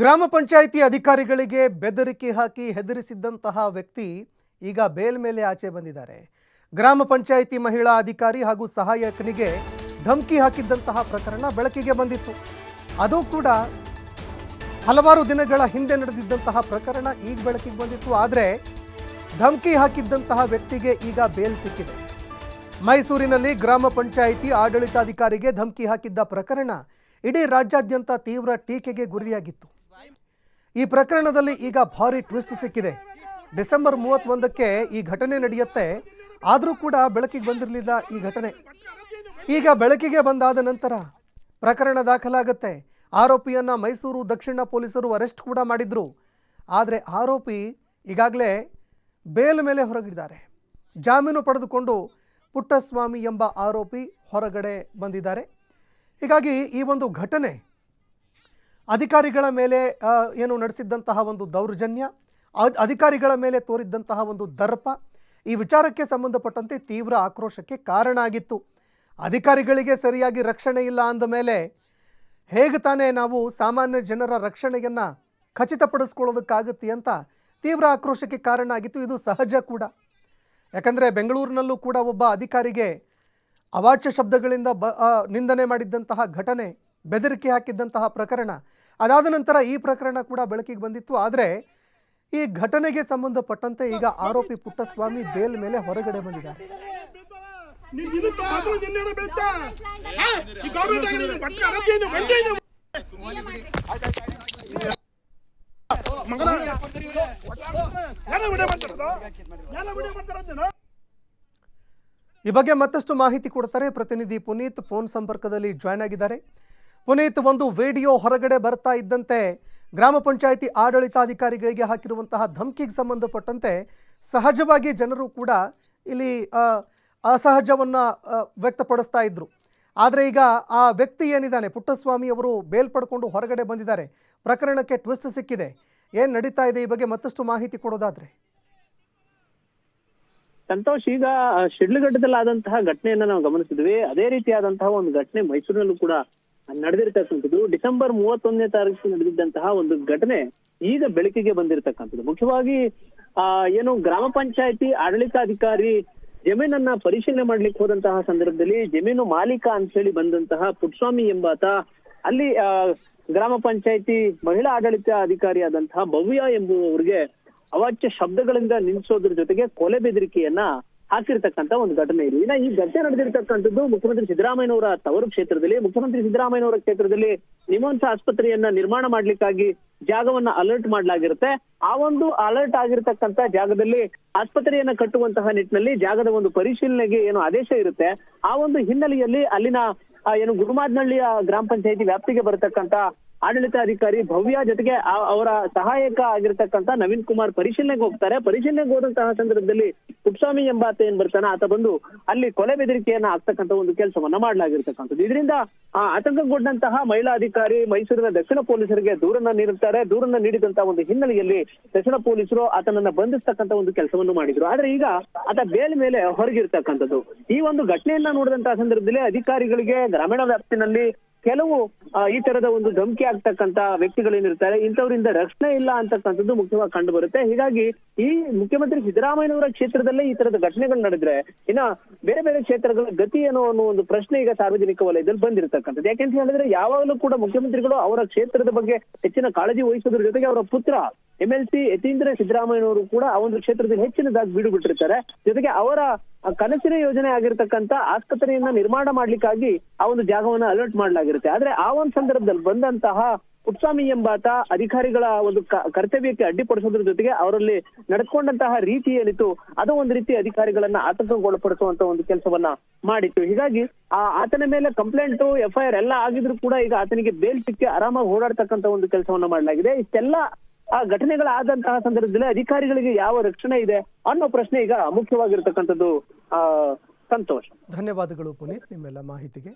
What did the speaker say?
ಗ್ರಾಮ ಪಂಚಾಯಿತಿ ಅಧಿಕಾರಿಗಳಿಗೆ ಬೆದರಿಕೆ ಹಾಕಿ ಹೆದರಿಸಿದ್ದಂತಹ ವ್ಯಕ್ತಿ ಈಗ ಬೇಲ್ ಮೇಲೆ ಆಚೆ ಬಂದಿದ್ದಾರೆ. ಗ್ರಾಮ ಪಂಚಾಯಿತಿ ಮಹಿಳಾ ಅಧಿಕಾರಿ ಹಾಗೂ ಸಹಾಯಕನಿಗೆ ಧಮಕಿ ಹಾಕಿದ್ದಂತಹ ಪ್ರಕರಣ ಬೆಳಕಿಗೆ ಬಂದಿತ್ತು. ಅದು ಕೂಡ ಹಲವಾರು ದಿನಗಳ ಹಿಂದೆ ನಡೆದಿದ್ದಂತಹ ಪ್ರಕರಣ ಈಗ ಬೆಳಕಿಗೆ ಬಂದಿತ್ತು. ಆದರೆ ಧಮಕಿ ಹಾಕಿದ್ದಂತಹ ವ್ಯಕ್ತಿಗೆ ಈಗ ಬೇಲ್ ಸಿಕ್ಕಿದೆ. ಮೈಸೂರಿನಲ್ಲಿ ಗ್ರಾಮ ಪಂಚಾಯಿತಿ ಆಡಳಿತಾಧಿಕಾರಿಗೆ ಧಮಕಿ ಹಾಕಿದ್ದ ಪ್ರಕರಣ ಇಡೀ ರಾಜ್ಯಾದ್ಯಂತ ತೀವ್ರ ಟೀಕೆಗೆ ಗುರಿಯಾಗಿತ್ತು. ಈ ಪ್ರಕರಣದಲ್ಲಿ ಈಗ ಭಾರಿ ಟ್ವಿಸ್ಟ್ ಸಿಕ್ಕಿದೆ. ಡಿಸೆಂಬರ್ ಮೂವತ್ತೊಂದಕ್ಕೆ ಈ ಘಟನೆ ನಡೆಯುತ್ತೆ. ಆದರೂ ಕೂಡ ಬೆಳಕಿಗೆ ಬಂದಿರಲಿಲ್ಲ ಈ ಘಟನೆ. ಈಗ ಬೆಳಕಿಗೆ ಬಂದಾದ ನಂತರ ಪ್ರಕರಣ ದಾಖಲಾಗುತ್ತೆ. ಆರೋಪಿಯನ್ನು ಮೈಸೂರು ದಕ್ಷಿಣ ಪೊಲೀಸರು ಅರೆಸ್ಟ್ ಕೂಡ ಮಾಡಿದ್ರು. ಆದರೆ ಆರೋಪಿ ಈಗಾಗಲೇ ಬೇಲ್ ಮೇಲೆ ಹೊರಗಿದ್ದಾರೆ. ಜಾಮೀನು ಪಡೆದುಕೊಂಡು ಪುಟ್ಟಸ್ವಾಮಿ ಎಂಬ ಆರೋಪಿ ಹೊರಗಡೆ ಬಂದಿದ್ದಾರೆ. ಹೀಗಾಗಿ ಈ ಒಂದು ಘಟನೆ ಅಧಿಕಾರಿಗಳ ಮೇಲೆ ಏನು ನಡೆಸಿದ್ದಂತಹ ಒಂದು ದೌರ್ಜನ್ಯ ಅಧಿಕಾರಿಗಳ ಮೇಲೆ ತೋರಿದ್ದಂತಹ ಒಂದು ದರ್ಪ ಈ ವಿಚಾರಕ್ಕೆ ಸಂಬಂಧಪಟ್ಟಂತೆ ತೀವ್ರ ಆಕ್ರೋಶಕ್ಕೆ ಕಾರಣ ಆಗಿತ್ತು. ಅಧಿಕಾರಿಗಳಿಗೆ ಸರಿಯಾಗಿ ರಕ್ಷಣೆ ಇಲ್ಲ ಅಂದ ಮೇಲೆ ಹೇಗೆ ತಾನೇ ನಾವು ಸಾಮಾನ್ಯ ಜನರ ರಕ್ಷಣೆಯನ್ನು ಖಚಿತಪಡಿಸ್ಕೊಳ್ಳೋದಕ್ಕಾಗುತ್ತೆ ಅಂತ ತೀವ್ರ ಆಕ್ರೋಶಕ್ಕೆ ಕಾರಣ ಆಗಿತ್ತು. ಇದು ಸಹಜ ಕೂಡ. ಯಾಕಂದರೆ ಬೆಂಗಳೂರಿನಲ್ಲೂ ಕೂಡ ಒಬ್ಬ ಅಧಿಕಾರಿಗೆ ಅವಾಚ್ಯ ಶಬ್ದಗಳಿಂದ ಬ ನಿಂದನೆ ಮಾಡಿದ್ದಂತಹ ಘಟನೆ ಬೆದರಿಕೆ ಹಾಕಿದ್ದಂತಹ ಪ್ರಕರಣ. ಅದಾದ ನಂತರ ಈ ಪ್ರಕರಣ ಕೂಡ ಬೆಳಕಿಗೆ ಬಂದಿತ್ತು. ಆದರೆ ಈ ಘಟನೆಗೆ ಸಂಬಂಧಪಟ್ಟಂತೆ ಈಗ ಆರೋಪಿ ಪುಟ್ಟಸ್ವಾಮಿ ಬೇಲ್ ಮೇಲೆ ಹೊರಗಡೆ ಬಂದಿದ್ದಾರೆ. ಈ ಬಗ್ಗೆ ಮತ್ತಷ್ಟು ಮಾಹಿತಿ ಕೊಡ್ತಾರೆ ಪ್ರತಿನಿಧಿ ಪುನೀತ್. ಫೋನ್ ಸಂಪರ್ಕದಲ್ಲಿ ಜಾಯ್ನ್ ಆಗಿದ್ದಾರೆ. ಪುನೀತ್ ಒಂದು ವಿಡಿಯೋ ಹೊರಗಡೆ ಬರ್ತಾ ಇದ್ದಂತೆ ಗ್ರಾಮ ಪಂಚಾಯಿತಿ ಆಡಳಿತಾಧಿಕಾರಿಗಳಿಗೆ ಹಾಕಿರುವಂತಹ ಧಮಕಿಗೆ ಸಂಬಂಧಪಟ್ಟಂತೆ ಸಹಜವಾಗಿ ಜನರು ಕೂಡ ಇಲ್ಲಿ ಅಸಹಜವನ್ನು ವ್ಯಕ್ತಪಡಿಸ್ತಾ ಇದ್ರು. ಆದರೆ ಈಗ ಆ ವ್ಯಕ್ತಿ ಏನಿದ್ದಾನೆ, ಪುಟ್ಟಸ್ವಾಮಿ ಅವರು ಬೇಲ್ ಪಡ್ಕೊಂಡು ಹೊರಗಡೆ ಬಂದಿದ್ದಾರೆ. ಪ್ರಕರಣಕ್ಕೆ ಟ್ವಿಸ್ಟ್ ಸಿಕ್ಕಿದೆ. ಏನು ನಡೀತಾ ಇದೆ ಈ ಬಗ್ಗೆ ಮತ್ತಷ್ಟು ಮಾಹಿತಿ ಕೊಡೋದಾದರೆ? ಸಂತೋಷ್, ಈಗ ಶಿಡ್ಲಘಟ್ಟದಲ್ಲಾದಂತಹ ಘಟನೆಯನ್ನ ನಾವು ಗಮನಿಸಿದ್ವಿ. ಅದೇ ರೀತಿಯಾದಂತಹ ಒಂದು ಘಟನೆ ಮೈಸೂರಿನಲ್ಲೂ ಕೂಡ ನಡೆದಿರ್ತಕ್ಕಂಥದ್ದು ಡಿಸೆಂಬರ್ ಮೂವತ್ತೊಂದನೇ ತಾರೀಕು ನಡೆದಿದ್ದಂತಹ ಒಂದು ಘಟನೆ ಈಗ ಬೆಳಕಿಗೆ ಬಂದಿರತಕ್ಕಂಥದ್ದು. ಮುಖ್ಯವಾಗಿ, ಆ, ಏನು ಗ್ರಾಮ ಪಂಚಾಯತಿ ಆಡಳಿತಾಧಿಕಾರಿ ಜಮೀನನ್ನ ಪರಿಶೀಲನೆ ಮಾಡ್ಲಿಕ್ಕೆ ಹೋದಂತಹ ಸಂದರ್ಭದಲ್ಲಿ ಜಮೀನು ಮಾಲೀಕ ಅಂತ ಹೇಳಿ ಬಂದಂತಹ ಪುಟ್ಸ್ವಾಮಿ ಎಂಬಾತ, ಅಲ್ಲಿ ಗ್ರಾಮ ಪಂಚಾಯತಿ ಮಹಿಳಾ ಆಡಳಿತ ಅಧಿಕಾರಿಯಾದಂತಹ ಭವ್ಯ ಎಂಬುವವರಿಗೆ ಅವಾಚ್ಯ ಶಬ್ದಗಳಿಂದ ನಿಲ್ಲಿಸೋದ್ರ ಜೊತೆಗೆ ಕೊಲೆ ಬೆದರಿಕೆಯನ್ನ ಹಾಕಿರ್ತಕ್ಕಂತ ಒಂದು ಘಟನೆ ಇದೆ. ಇನ್ನ ಈ ಘಟನೆ ನಡೆದಿರ್ತಕ್ಕಂಥದ್ದು ಮುಖ್ಯಮಂತ್ರಿ ಸಿದ್ದರಾಮಯ್ಯನವರ ತವರು ಕ್ಷೇತ್ರದಲ್ಲಿ, ಮುಖ್ಯಮಂತ್ರಿ ಸಿದ್ದರಾಮಯ್ಯನವರ ಕ್ಷೇತ್ರದಲ್ಲಿ ನಿಮೋನ್ಸ ಆಸ್ಪತ್ರೆಯನ್ನ ನಿರ್ಮಾಣ ಮಾಡ್ಲಿಕ್ಕಾಗಿ ಜಾಗವನ್ನ ಅಲರ್ಟ್ ಮಾಡ್ಲಾಗಿರುತ್ತೆ. ಆ ಒಂದು ಅಲರ್ಟ್ ಆಗಿರ್ತಕ್ಕಂತ ಜಾಗದಲ್ಲಿ ಆಸ್ಪತ್ರೆಯನ್ನ ಕಟ್ಟುವಂತಹ ನಿಟ್ಟಿನಲ್ಲಿ ಜಾಗದ ಒಂದು ಪರಿಶೀಲನೆಗೆ ಏನು ಆದೇಶ ಇರುತ್ತೆ. ಆ ಒಂದು ಹಿನ್ನೆಲೆಯಲ್ಲಿ ಅಲ್ಲಿನ ಏನು ಗುರುಮಾದ್ನಹಳ್ಳಿಯ ಗ್ರಾಮ ಪಂಚಾಯತಿ ವ್ಯಾಪ್ತಿಗೆ ಬರತಕ್ಕಂತ ಆಡಳಿತಾಧಿಕಾರಿ ಭವ್ಯ ಜೊತೆಗೆ ಅವರ ಸಹಾಯಕ ಆಗಿರ್ತಕ್ಕಂತ ನವೀನ್ ಕುಮಾರ್ ಪರಿಶೀಲನೆಗೆ ಹೋಗ್ತಾರೆ. ಪರಿಶೀಲನೆಗೆ ಹೋದಂತಹ ಸಂದರ್ಭದಲ್ಲಿ ಪುಟ್ಸ್ವಾಮಿ ಎಂಬಾತ ಏನ್ ಬರ್ತಾನೆ ಆತ ಬಂದು ಅಲ್ಲಿ ಕೊಲೆ ಬೆದರಿಕೆಯನ್ನ ಆಗ್ತಕ್ಕಂತ ಒಂದು ಕೆಲಸವನ್ನ ಮಾಡಲಾಗಿರ್ತಕ್ಕಂಥದ್ದು. ಇದರಿಂದ ಆ, ಆತಂಕಗೊಂಡಂತಹ ಮಹಿಳಾ ಅಧಿಕಾರಿ ಮೈಸೂರಿನ ದಕ್ಷಿಣ ಪೊಲೀಸರಿಗೆ ದೂರನ್ನ ನೀಡುತ್ತಾರೆ. ದೂರನ್ನ ನೀಡಿದಂತಹ ಒಂದು ಹಿನ್ನೆಲೆಯಲ್ಲಿ ದಕ್ಷಿಣ ಪೊಲೀಸರು ಆತನನ್ನ ಬಂಧಿಸ್ತಕ್ಕಂತ ಒಂದು ಕೆಲಸವನ್ನು ಮಾಡಿದ್ರು. ಆದ್ರೆ ಈಗ ಆತ ಬೇಲ್ ಮೇಲೆ ಹೊರಗಿರ್ತಕ್ಕಂಥದ್ದು. ಈ ಒಂದು ಘಟನೆಯನ್ನ ನೋಡಿದಂತಹ ಸಂದರ್ಭದಲ್ಲಿ ಅಧಿಕಾರಿಗಳಿಗೆ ಗ್ರಾಮೀಣ ವ್ಯಾಪ್ತಿನಲ್ಲಿ ಕೆಲವು ಈ ತರದ ಒಂದು ಧಮಕಿ ಆಗ್ತಕ್ಕಂತ ವ್ಯಕ್ತಿಗಳೇನಿರ್ತಾರೆ, ಇಂಥವರಿಂದ ರಕ್ಷಣೆ ಇಲ್ಲ ಅಂತಕ್ಕಂಥದ್ದು ಮುಖ್ಯವಾಗಿ ಕಂಡು ಬರುತ್ತೆ ಹೀಗಾಗಿ ಈ ಮುಖ್ಯಮಂತ್ರಿ ಸಿದ್ದರಾಮಯ್ಯನವರ ಕ್ಷೇತ್ರದಲ್ಲೇ ಈ ತರದ ಘಟನೆಗಳು ನಡೆದ್ರೆ, ಇನ್ನ ಬೇರೆ ಬೇರೆ ಕ್ಷೇತ್ರಗಳ ಗತಿ ಏನೋ ಅನ್ನೋ ಒಂದು ಪ್ರಶ್ನೆ ಈಗ ಸಾರ್ವಜನಿಕ ವಲಯದಲ್ಲಿ ಬಂದಿರತಕ್ಕಂಥದ್ದು. ಯಾಕೆಂತ ಹೇಳಿದ್ರೆ ಯಾವಾಗಲೂ ಕೂಡ ಮುಖ್ಯಮಂತ್ರಿಗಳು ಅವರ ಕ್ಷೇತ್ರದ ಬಗ್ಗೆ ಹೆಚ್ಚಿನ ಕಾಳಜಿ ವಹಿಸೋದ್ರ ಜೊತೆಗೆ ಅವರ ಪುತ್ರ ಎಂ ಎಲ್ ಸಿ ಯತೀಂದ್ರ ಸಿದ್ದರಾಮಯ್ಯನವರು ಕೂಡ ಆ ಒಂದು ಕ್ಷೇತ್ರದಲ್ಲಿ ಹೆಚ್ಚಿನದಾಗಿ ಬೀಡು ಬಿಟ್ಟಿರ್ತಾರೆ. ಜೊತೆಗೆ ಅವರ ಕನಸಿನ ಯೋಜನೆ ಆಗಿರ್ತಕ್ಕಂತ ಆಸ್ಪತ್ರೆಯನ್ನ ನಿರ್ಮಾಣ ಮಾಡ್ಲಿಕ್ಕಾಗಿ ಆ ಒಂದು ಜಾಗವನ್ನ ಅಲರ್ಟ್ ಮಾಡ್ಲಾಗಿರುತ್ತೆ. ಆದ್ರೆ ಆ ಒಂದು ಸಂದರ್ಭದಲ್ಲಿ ಬಂದಂತಹ ಪುಟ್ಸ್ವಾಮಿ ಎಂಬಾತ ಅಧಿಕಾರಿಗಳ ಒಂದು ಕರ್ತವ್ಯಕ್ಕೆ ಅಡ್ಡಿಪಡಿಸೋದ್ರ ಜೊತೆಗೆ ಅವರಲ್ಲಿ ನಡ್ಕೊಂಡಂತಹ ರೀತಿ ಏನಿತ್ತು, ಅದು ಒಂದು ರೀತಿ ಅಧಿಕಾರಿಗಳನ್ನ ಆತಂಕಗೊಳಪಡಿಸುವಂತ ಒಂದು ಕೆಲಸವನ್ನ ಮಾಡಿತ್ತು. ಹೀಗಾಗಿ ಆ, ಆತನ ಮೇಲೆ ಕಂಪ್ಲೇಂಟ್ ಎಫ್ಐಆರ್ ಎಲ್ಲ ಆಗಿದ್ರು ಕೂಡ ಈಗ ಆತನಿಗೆ ಬೇಲ್ ಸಿಕ್ಕಿ ಆರಾಮಾಗಿ ಓಡಾಡ್ತಕ್ಕಂತ ಒಂದು ಕೆಲಸವನ್ನ ಮಾಡಲಾಗಿದೆ. ಇಷ್ಟೆಲ್ಲ ಆ ಘಟನೆಗಳಾದಂತಹ ಸಂದರ್ಭದಲ್ಲಿ ಅಧಿಕಾರಿಗಳಿಗೆ ಯಾವ ರಕ್ಷಣೆ ಇದೆ ಅನ್ನೋ ಪ್ರಶ್ನೆ ಈಗ ಮುಖ್ಯವಾಗಿರ್ತಕ್ಕಂಥದ್ದು ಸಂತೋಷ. ಧನ್ಯವಾದಗಳು ಪುನೀತ್, ನಿಮ್ಮೆಲ್ಲ ಮಾಹಿತಿಗೆ.